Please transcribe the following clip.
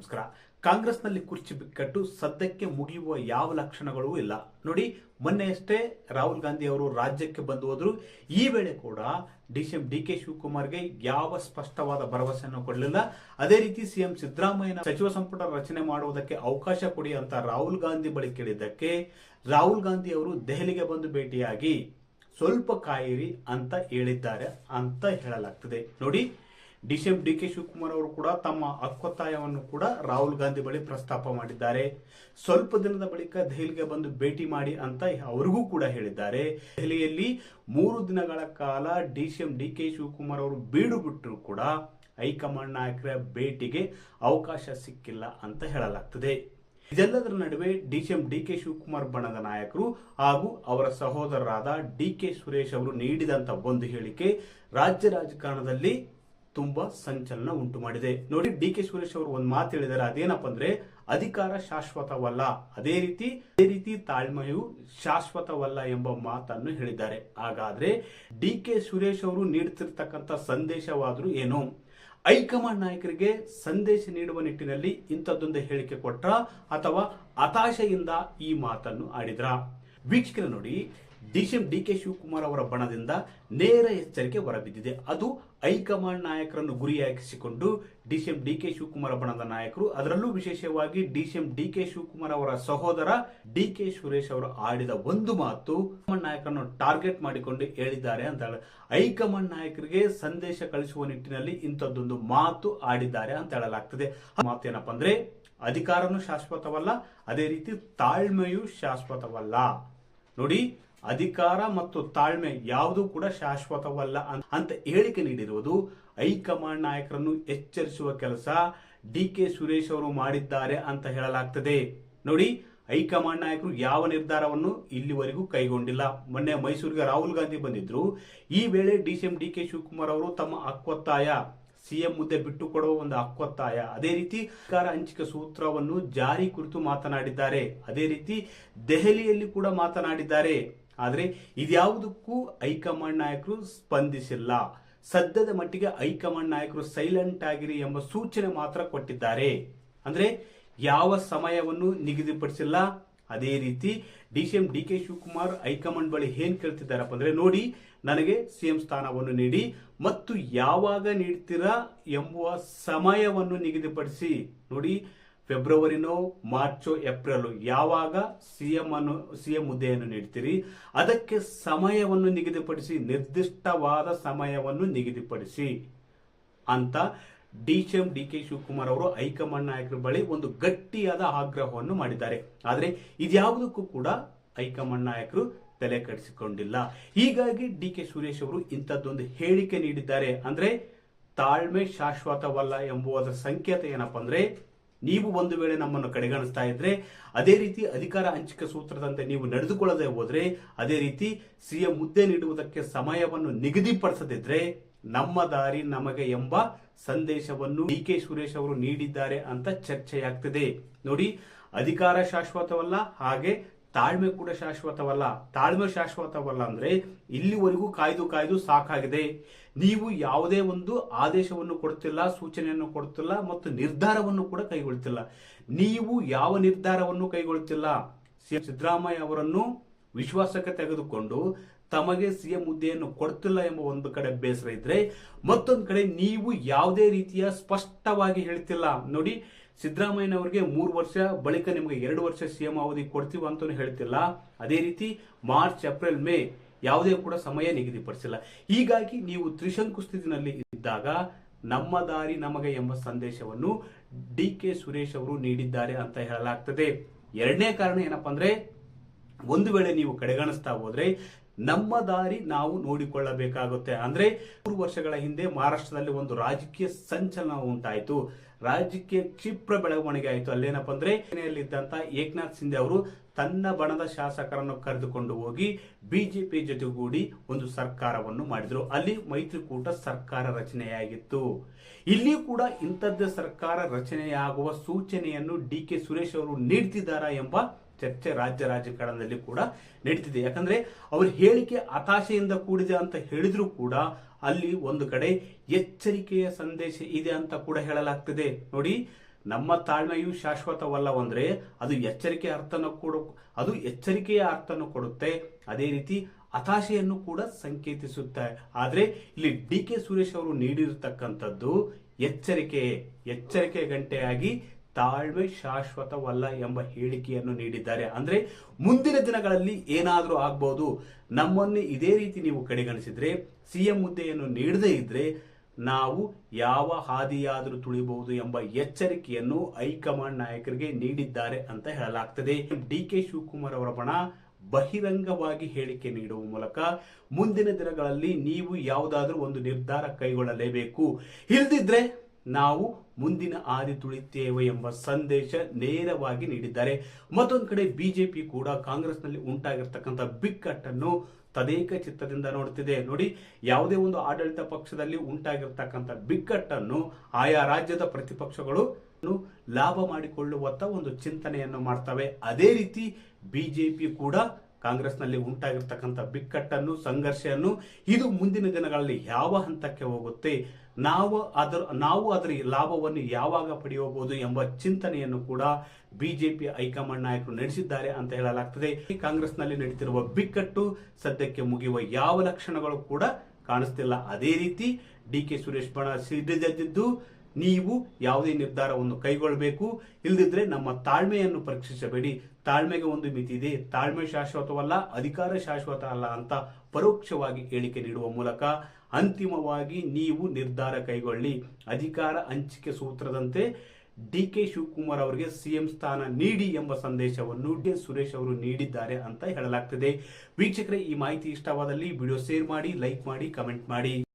ನಮಸ್ಕಾರ. ಕಾಂಗ್ರೆಸ್ನಲ್ಲಿ ಕುರ್ಚಿ ಬಿಕ್ಕಟ್ಟು ಸದ್ಯಕ್ಕೆ ಮುಗಿಯುವ ಯಾವ ಲಕ್ಷಣಗಳೂ ಇಲ್ಲ. ನೋಡಿ, ಮೊನ್ನೆಯಷ್ಟೇ ರಾಹುಲ್ ಗಾಂಧಿ ಅವರು ರಾಜ್ಯಕ್ಕೆ ಬಂದು ಹೋದ್ರು. ಈ ವೇಳೆ ಕೂಡ D C M D K ಶಿವಕುಮಾರ್ಗೆ ಯಾವ ಸ್ಪಷ್ಟವಾದ ಭರವಸೆಯನ್ನು ಕೊಡಲಿಲ್ಲ. ಅದೇ ರೀತಿ ಸಿಎಂ ಸಿದ್ದರಾಮಯ್ಯನ ಸಚಿವ ಸಂಪುಟ ರಚನೆ ಮಾಡುವುದಕ್ಕೆ ಅವಕಾಶ ಕೊಡಿ ಅಂತ ರಾಹುಲ್ ಗಾಂಧಿ ಬಳಿ ಕೇಳಿದ್ದಕ್ಕೆ ರಾಹುಲ್ ಗಾಂಧಿ ಅವರು ದೆಹಲಿಗೆ ಬಂದು ಭೇಟಿಯಾಗಿ ಸ್ವಲ್ಪ ಕಾಯಿರಿ ಅಂತ ಹೇಳಿದ್ದಾರೆ ಅಂತ ಹೇಳಲಾಗ್ತದೆ. ನೋಡಿ D C M D K Shivakumar ಅವರು ಕೂಡ ತಮ್ಮ ಅಕ್ಕೊತ್ತಾಯವನ್ನು ಕೂಡ ರಾಹುಲ್ ಗಾಂಧಿ ಬಳಿ ಪ್ರಸ್ತಾಪ ಮಾಡಿದ್ದಾರೆ. ಸ್ವಲ್ಪ ದಿನದ ಬಳಿಕ ದೆಹಲಿಗೆ ಬಂದು ಭೇಟಿ ಮಾಡಿ ಅಂತ ಅವರಿಗೂ ಕೂಡ ಹೇಳಿದ್ದಾರೆ. ದೆಹಲಿಯಲ್ಲಿ ಮೂರು ದಿನಗಳ ಕಾಲ D C M D K Shivakumar ಅವರು ಬೀಡು ಬಿಟ್ಟರು ಕೂಡ ಹೈಕಮಾಂಡ್ ನಾಯಕರ ಭೇಟಿಗೆ ಅವಕಾಶ ಸಿಕ್ಕಿಲ್ಲ ಅಂತ ಹೇಳಲಾಗ್ತದೆ. ಇದೆಲ್ಲದರ ನಡುವೆ ಡಿಸಿಎಂ ಡಿ ಕೆ ಶಿವಕುಮಾರ್ ಬಣದ ನಾಯಕರು ಹಾಗೂ ಅವರ ಸಹೋದರರಾದ ಡಿ ಕೆ ಸುರೇಶ್ ಅವರು ನೀಡಿದಂತ ಒಂದು ಹೇಳಿಕೆ, ರಾಜ್ಯ ರಾಜಕಾರಣದಲ್ಲಿ ತುಂಬಾ ಸಂಚಲನ ಉಂಟು ಮಾಡಿದೆ. ನೋಡಿ, ಡಿ ಕೆ ಸುರೇಶ್ ಅವರು ಒಂದು ಮಾತು ಹೇಳಿದ್ದಾರೆ ಅದೇನಪ್ಪ ಅಂದ್ರೆ, ಅಧಿಕಾರ ಶಾಶ್ವತವಲ್ಲ. ಅದೇ ರೀತಿ ಅದೇ ರೀತಿ ತಾಳ್ಮೆಯು ಶಾಶ್ವತವಲ್ಲ ಎಂಬ ಮಾತನ್ನು ಹೇಳಿದ್ದಾರೆ. ಹಾಗಾದ್ರೆ, ಡಿ ಕೆ ಸುರೇಶ್ ಅವರು ನೀಡುತ್ತಿರ್ತಕ್ಕಂಥ ಸಂದೇಶವಾದರೂ ಏನು? ಹೈಕಮಾಂಡ್ ನಾಯಕರಿಗೆ ಸಂದೇಶ ನೀಡುವ ನಿಟ್ಟಿನಲ್ಲಿ ಇಂಥದ್ದೊಂದು ಹೇಳಿಕೆ ಕೊಟ್ರ ಅಥವಾ ಹತಾಶೆಯಿಂದ ಈ ಮಾತನ್ನು ಆಡಿದ್ರ? ವೀಕ್ಷಕರ ನೋಡಿ ಡಿಸಿಎಂ ಡಿ ಕೆ ಶಿವಕುಮಾರ್ ಅವರ ಬಣದಿಂದ ನೇರ ಎಚ್ಚರಿಕೆ ಹೊರಬಿದ್ದಿದೆ. ಅದು ಹೈಕಮಾಂಡ್ ನಾಯಕರನ್ನು ಗುರಿಯಾಗಿಸಿಕೊಂಡು ಡಿಸಿಎಂ ಡಿ ಕೆ ಶಿವಕುಮಾರ್ ಬಣದ ನಾಯಕರು. ಅದರಲ್ಲೂ ವಿಶೇಷವಾಗಿ ಡಿಸಿಎಂ ಡಿ ಕೆ ಶಿವಕುಮಾರ್ ಅವರ ಸಹೋದರ ಡಿ ಕೆ ಸುರೇಶ್ ಅವರು ಆಡಿದ ಒಂದು ಮಾತು ನಾಯಕರನ್ನು ಟಾರ್ಗೆಟ್ ಮಾಡಿಕೊಂಡು ಹೇಳಿದ್ದಾರೆ ಅಂತ ಹೇಳ, ಹೈಕಮಾಂಡ್ ನಾಯಕರಿಗೆ ಸಂದೇಶ ಕಳಿಸುವ ನಿಟ್ಟಿನಲ್ಲಿ ಇಂಥದ್ದೊಂದು ಮಾತು ಆಡಿದ್ದಾರೆ ಅಂತ ಹೇಳಲಾಗ್ತದೆ. ಮಾತು ಏನಪ್ಪ ಅಂದ್ರೆ, ಅಧಿಕಾರನು ಶಾಶ್ವತವಲ್ಲ, ಅದೇ ರೀತಿ ತಾಳ್ಮೆಯೂ ಶಾಶ್ವತವಲ್ಲ. ನೋಡಿ ಅಧಿಕಾರ ಮತ್ತು ತಾಳ್ಮೆ ಯಾವುದೂ ಕೂಡ ಶಾಶ್ವತವಲ್ಲ ಅಂತ ಹೇಳಿಕೆ ನೀಡಿರುವುದು ಹೈಕಮಾಂಡ್ ನಾಯಕರನ್ನು ಎಚ್ಚರಿಸುವ ಕೆಲಸ ಡಿ ಕೆ ಸುರೇಶ್ ಅವರು ಮಾಡಿದ್ದಾರೆ ಅಂತ ಹೇಳಲಾಗ್ತದೆ. ನೋಡಿ, ಹೈಕಮಾಂಡ್ ನಾಯಕರು ಯಾವ ನಿರ್ಧಾರವನ್ನು ಇಲ್ಲಿವರೆಗೂ ಕೈಗೊಂಡಿಲ್ಲ. ಮೊನ್ನೆ ಮೈಸೂರಿಗೆ ರಾಹುಲ್ ಗಾಂಧಿ ಬಂದಿದ್ರು. ಈ ವೇಳೆ D C M, D K Shivakumar ಅವರು ತಮ್ಮ ಹಕ್ಕೊತ್ತಾಯ ಸಿಎಂ ಮುದ್ದೆ ಬಿಟ್ಟು ಕೊಡುವ ಒಂದು ಅಕ್ವತ್ತಾಯ ಅದೇ ರೀತಿ ಅಧಿಕಾರ ಹಂಚಿಕೆ ಸೂತ್ರವನ್ನು ಜಾರಿ ಕುರಿತು ಮಾತನಾಡಿದ್ದಾರೆ. ಅದೇ ರೀತಿ ದೆಹಲಿಯಲ್ಲಿ ಕೂಡ ಮಾತನಾಡಿದ್ದಾರೆ. ಆದರೆ ಇದ್ಯಾವುದಕ್ಕೂ ಹೈಕಮಾಂಡ್ ನಾಯಕರು ಸ್ಪಂದಿಸಿಲ್ಲ. ಸದ್ಯದ ಮಟ್ಟಿಗೆ ಹೈಕಮಾಂಡ್ ನಾಯಕರು ಸೈಲೆಂಟ್ ಆಗಿರಿ ಎಂಬ ಸೂಚನೆ ಮಾತ್ರ ಕೊಟ್ಟಿದ್ದಾರೆ. ಅಂದರೆ ಯಾವ ಸಮಯವನ್ನು ನಿಗದಿಪಡಿಸಿಲ್ಲ. ಅದೇ ರೀತಿ D C M, D K Shivakumar high command ಬಳಿ ಏನ್ ಕೇಳ್ತಿದ್ದಾರಪ್ಪ ಅಂದ್ರೆ ನೋಡಿ, ನನಗೆ ಸಿಎಂ ಸ್ಥಾನವನ್ನು ನೀಡಿ ಮತ್ತು ಯಾವಾಗ ನೀಡ್ತೀರಾ ಎಂಬುವ ಸಮಯವನ್ನು ನಿಗದಿಪಡಿಸಿ. ನೋಡಿ ಫೆಬ್ರವರಿನೋ, ಮಾರ್ಚೋ, ಏಪ್ರಿಲ್ ಯಾವಾಗ ಸಿಎಂ ಅನ್ನು, ಸಿಎಂ ಹುದ್ದೆಯನ್ನು ನೀಡ್ತೀರಿ, ಅದಕ್ಕೆ ಸಮಯವನ್ನು ನಿಗದಿಪಡಿಸಿ, ನಿರ್ದಿಷ್ಟವಾದ ಸಮಯವನ್ನು ನಿಗದಿಪಡಿಸಿ ಅಂತ D C M D K Shivakumar ಅವರು ಹೈಕಮಾಂಡ್ ನಾಯಕರ ಬಳಿ ಒಂದು ಗಟ್ಟಿಯಾದ ಆಗ್ರಹವನ್ನು ಮಾಡಿದ್ದಾರೆ. ಆದರೆ ಇದ್ಯಾವುದಕ್ಕೂ ಕೂಡ ಹೈಕಮಾಂಡ್ ನಾಯಕರು ತಲೆ ಕಡಿಸಿಕೊಂಡಿಲ್ಲ. ಹೀಗಾಗಿ ಡಿ ಕೆ ಸುರೇಶ್ ಅವರು ಇಂಥದ್ದೊಂದು ಹೇಳಿಕೆ ನೀಡಿದ್ದಾರೆ. ಅಂದ್ರೆ ತಾಳ್ಮೆ ಶಾಶ್ವತವಲ್ಲ ಎಂಬುವುದರ ಸಂಕೇತ ಏನಪ್ಪ ಅಂದ್ರೆ ನೀವು ಒಂದು ವೇಳೆ ನಮ್ಮನ್ನು ಕಡೆಗಣಿಸ್ತಾ ಇದ್ರೆ, ಅದೇ ರೀತಿ ಅಧಿಕಾರ ಹಂಚಿಕೆ ಸೂತ್ರದಂತೆ ನೀವು ನಡೆದುಕೊಳ್ಳದೆ ಹೋದ್ರೆ, ಅದೇ ರೀತಿ ಸಿಎಂ ಹುದ್ದೆ ನೀಡುವುದಕ್ಕೆ ಸಮಯವನ್ನು ನಿಗದಿಪಡಿಸದಿದ್ರೆ, ನಮ್ಮ ದಾರಿ ನಮಗೆ ಎಂಬ ಸಂದೇಶವನ್ನು ಡಿ ಕೆ ಸುರೇಶ್ ಅವರು ನೀಡಿದ್ದಾರೆ ಅಂತ ಚರ್ಚೆಯಾಗ್ತಿದೆ. ನೋಡಿ, ಅಧಿಕಾರ ಶಾಶ್ವತವಲ್ಲ, ಹಾಗೆ ತಾಳ್ಮೆ ಕೂಡ ಶಾಶ್ವತವಲ್ಲ. ತಾಳ್ಮೆ ಶಾಶ್ವತವಲ್ಲ ಅಂದ್ರೆ ಇಲ್ಲಿವರೆಗೂ ಕಾಯ್ದು ಕಾಯ್ದು ಸಾಕಾಗಿದೆ. ನೀವು ಯಾವುದೇ ಒಂದು ಆದೇಶವನ್ನು ಕೊಡ್ತಿಲ್ಲ, ಸೂಚನೆಯನ್ನು ಕೊಡ್ತಿಲ್ಲ ಮತ್ತು ನಿರ್ಧಾರವನ್ನು ಕೂಡ ಕೈಗೊಳ್ತಿಲ್ಲ. ನೀವು ಯಾವ ನಿರ್ಧಾರವನ್ನು ಕೈಗೊಳ್ತಿಲ್ಲ? ಸಿದ್ದರಾಮಯ್ಯ ಅವರನ್ನು ವಿಶ್ವಾಸಕ್ಕೆ ತೆಗೆದುಕೊಂಡು ತಮಗೆ ಸಿಎಂ ಹುದ್ದೆಯನ್ನು ಕೊಡ್ತಿಲ್ಲ ಎಂಬ ಒಂದು ಕಡೆ ಬೇಸರ ಇದ್ರೆ ಮತ್ತೊಂದು ಕಡೆ ನೀವು ಯಾವುದೇ ರೀತಿಯ ಸ್ಪಷ್ಟವಾಗಿ ಹೇಳ್ತಿಲ್ಲ. ನೋಡಿ ಸಿದ್ದರಾಮಯ್ಯನವರಿಗೆ ಮೂರು ವರ್ಷ, ಬಳಿಕ ನಿಮಗೆ ಎರಡು ವರ್ಷ ಸಿಎಂ ಅವಧಿ ಕೊಡ್ತೀವಿ ಅಂತಲೂ ಹೇಳ್ತಿಲ್ಲ. ಅದೇ ರೀತಿ ಮಾರ್ಚ್, ಏಪ್ರಿಲ್, ಮೇ ಯಾವುದೇ ಕೂಡ ಸಮಯ ನಿಗದಿಪಡಿಸಿಲ್ಲ. ಹೀಗಾಗಿ ನೀವು ತ್ರಿಶಂಕು ಸ್ಥಿತಿನಲ್ಲಿ ಇದ್ದಾಗ ನಮ್ಮ ದಾರಿ ನಮಗೆ ಎಂಬ ಸಂದೇಶವನ್ನು ಡಿ ಕೆ ಸುರೇಶ್ ಅವರು ನೀಡಿದ್ದಾರೆ ಅಂತ ಹೇಳಲಾಗ್ತದೆ. ಎರಡನೇ ಕಾರಣ ಏನಪ್ಪ ಅಂದ್ರೆ, ಒಂದು ವೇಳೆ ನೀವು ಕಡೆಗಣಿಸ್ತಾ ಹೋದ್ರೆ ನಮ್ಮ ದಾರಿ ನಾವು ನೋಡಿಕೊಳ್ಳಬೇಕಾಗುತ್ತೆ. ಅಂದ್ರೆ ಮೂರು ವರ್ಷಗಳ ಹಿಂದೆ ಮಹಾರಾಷ್ಟ್ರದಲ್ಲಿ ಒಂದು ರಾಜಕೀಯ ಸಂಚಲನ ಉಂಟಾಯಿತು. ರಾಜಕೀಯ ಕ್ಷಿಪ್ರ ಬೆಳವಣಿಗೆ ಆಯಿತು. ಅಲ್ಲೇನಪ್ಪ ಅಂದ್ರೆ ಸೇನೆಯಲ್ಲಿದ್ದಂತ ಏಕನಾಥ್ ಸಿಂಧೆ ಅವರು ತನ್ನ ಬಣದ ಶಾಸಕರನ್ನು ಕರೆದುಕೊಂಡು ಹೋಗಿ ಬಿಜೆಪಿ ಜೊತೆಗೂಡಿ ಒಂದು ಸರ್ಕಾರವನ್ನು ಮಾಡಿದ್ರು. ಅಲ್ಲಿ ಮೈತ್ರಿಕೂಟ ಸರ್ಕಾರ ರಚನೆಯಾಗಿತ್ತು. ಇಲ್ಲಿ ಕೂಡ ಇಂಥದ್ದೇ ಸರ್ಕಾರ ರಚನೆಯಾಗುವ ಸೂಚನೆಯನ್ನು ಡಿ ಕೆ ಸುರೇಶ್ ಅವರು ನೀಡ್ತಿದ್ದಾರಾ ಎಂಬ ಚರ್ಚೆ ರಾಜ್ಯ ರಾಜಕಾರಣದಲ್ಲಿ ಕೂಡ ನಡೀತಿದೆ. ಯಾಕಂದ್ರೆ ಅವ್ರ ಹೇಳಿಕೆ ಹತಾಶೆಯಿಂದ ಕೂಡಿದೆ ಅಂತ ಹೇಳಿದ್ರು ಕೂಡ ಅಲ್ಲಿ ಒಂದು ಕಡೆ ಎಚ್ಚರಿಕೆಯ ಸಂದೇಶ ಇದೆ ಅಂತ ಕೂಡ ಹೇಳಲಾಗ್ತದೆ. ನೋಡಿ, ನಮ್ಮ ತಾಳ್ಮೆಯು ಶಾಶ್ವತವಲ್ಲವಂದ್ರೆ ಅದು ಎಚ್ಚರಿಕೆ ಅರ್ಥನ ಕೊಡ, ಅದು ಎಚ್ಚರಿಕೆಯ ಅರ್ಥನ ಕೊಡುತ್ತೆ. ಅದೇ ರೀತಿ ಹತಾಶೆಯನ್ನು ಕೂಡ ಸಂಕೇತಿಸುತ್ತೆ. ಆದ್ರೆ ಇಲ್ಲಿ ಡಿ ಕೆ ಸುರೇಶ್ ಅವರು ನೀಡಿರತಕ್ಕಂಥದ್ದು ಎಚ್ಚರಿಕೆ ಎಚ್ಚರಿಕೆ ಗಂಟೆಯಾಗಿ ತಾಳ್ಮೆ ಶಾಶ್ವತವಲ್ಲ ಎಂಬ ಹೇಳಿಕೆಯನ್ನು ನೀಡಿದ್ದಾರೆ. ಅಂದ್ರೆ ಮುಂದಿನ ದಿನಗಳಲ್ಲಿ ಏನಾದರೂ ಆಗ್ಬೋದು, ನಮ್ಮನ್ನು ಇದೇ ರೀತಿ ನೀವು ಕಡೆಗಣಿಸಿದ್ರೆ, ಸಿಎಂ ಹುದ್ದೆಯನ್ನು ನೀಡದೇ ಇದ್ರೆ ನಾವು ಯಾವ ಹಾದಿಯಾದರೂ ತುಳಿಬಹುದು ಎಂಬ ಎಚ್ಚರಿಕೆಯನ್ನು ಹೈಕಮಾಂಡ್ ನಾಯಕರಿಗೆ ನೀಡಿದ್ದಾರೆ ಅಂತ ಹೇಳಲಾಗ್ತದೆ. ಡಿ ಕೆ ಶಿವಕುಮಾರ್ ಅವರ ಬಣ ಬಹಿರಂಗವಾಗಿ ಹೇಳಿಕೆ ನೀಡುವ ಮೂಲಕ ಮುಂದಿನ ದಿನಗಳಲ್ಲಿ ನೀವು ಯಾವುದಾದ್ರೂ ಒಂದು ನಿರ್ಧಾರ ಕೈಗೊಳ್ಳಲೇಬೇಕು. ಇಲ್ದಿದ್ರೆ ನಾವು ಮುಂದಿನ ಹಾದಿ ತುಳಿತೇವೆ ಎಂಬ ಸಂದೇಶ ನೇರವಾಗಿ ನೀಡಿದ್ದಾರೆ. ಮತ್ತೊಂದು ಕಡೆ ಬಿಜೆಪಿ ಕೂಡ ಕಾಂಗ್ರೆಸ್ನಲ್ಲಿ ಉಂಟಾಗಿರ್ತಕ್ಕಂಥ ಬಿಕ್ಕಟ್ಟನ್ನು ತದೇಕ ಚಿತ್ತದಿಂದ ನೋಡುತ್ತಿದೆ. ನೋಡಿ, ಯಾವುದೇ ಒಂದು ಆಡಳಿತ ಪಕ್ಷದಲ್ಲಿ ಉಂಟಾಗಿರ್ತಕ್ಕಂಥ ಬಿಕ್ಕಟ್ಟನ್ನು ಆಯಾ ರಾಜ್ಯದ ಪ್ರತಿಪಕ್ಷಗಳು ಲಾಭ ಮಾಡಿಕೊಳ್ಳುವತ್ತ ಒಂದು ಚಿಂತನೆಯನ್ನು ಮಾಡ್ತವೆ. ಅದೇ ರೀತಿ ಬಿಜೆಪಿ ಕೂಡ ಕಾಂಗ್ರೆಸ್ನಲ್ಲಿ ಉಂಟಾಗಿರ್ತಕ್ಕಂಥ ಬಿಕ್ಕಟ್ಟನ್ನು, ಸಂಘರ್ಷವನ್ನು ಇದು ಮುಂದಿನ ದಿನಗಳಲ್ಲಿ ಯಾವ ಹಂತಕ್ಕೆ ಹೋಗುತ್ತೆ? ನಾವು ಅದರ ನಾವು ಅದರ ಲಾಭವನ್ನು ಯಾವಾಗ ಪಡೆಯಬಹುದು ಎಂಬ ಚಿಂತನೆಯನ್ನು ಕೂಡ ಬಿಜೆಪಿ ಹೈಕಮಾಂಡ್ ನಾಯಕರು ನಡೆಸಿದ್ದಾರೆ ಅಂತ ಹೇಳಲಾಗ್ತದೆ. ಕಾಂಗ್ರೆಸ್ನಲ್ಲಿ ನಡೀತಿರುವ ಬಿಕ್ಕಟ್ಟು ಸದ್ಯಕ್ಕೆ ಮುಗಿಯುವ ಯಾವ ಲಕ್ಷಣಗಳು ಕೂಡ ಕಾಣಿಸ್ತಿಲ್ಲ. ಅದೇ ರೀತಿ ಡಿ ಕೆ ಸುರೇಶ್ ಬಣ ಸಿಡಿದೆದ್ದಿದ್ದು ನೀವು ಯಾವುದೇ ನಿರ್ಧಾರವನ್ನು ಕೈಗೊಳ್ಳಬೇಕು. ಇಲ್ಲದಿದ್ದರೆ ನಮ್ಮ ತಾಳ್ಮೆಯನ್ನು ಪರೀಕ್ಷಿಸಬೇಡಿ. ತಾಳ್ಮೆಗೆ ಒಂದು ಮಿತಿ ಇದೆ. ತಾಳ್ಮೆ ಶಾಶ್ವತವಲ್ಲ, ಅಧಿಕಾರ ಶಾಶ್ವತ ಅಲ್ಲ ಅಂತ ಪರೋಕ್ಷವಾಗಿ ಹೇಳಿಕೆ ನೀಡುವ ಮೂಲಕ ಅಂತಿಮವಾಗಿ ನೀವು ನಿರ್ಧಾರ ಕೈಗೊಳ್ಳಿ. ಅಧಿಕಾರ ಹಂಚಿಕೆ ಸೂತ್ರದಂತೆ ಡಿ ಕೆ ಶಿವಕುಮಾರ್ ಅವರಿಗೆ ಸಿಎಂ ಸ್ಥಾನ ನೀಡಿ ಎಂಬ ಸಂದೇಶವನ್ನು ಡಿ ಸುರೇಶ್ ಅವರು ನೀಡಿದ್ದಾರೆ ಅಂತ ಹೇಳಲಾಗ್ತದೆ. ವೀಕ್ಷಕರೇ, ಈ ಮಾಹಿತಿ ಇಷ್ಟವಾದಲ್ಲಿ ವಿಡಿಯೋ ಶೇರ್ ಮಾಡಿ, ಲೈಕ್ ಮಾಡಿ, ಕಮೆಂಟ್ ಮಾಡಿ.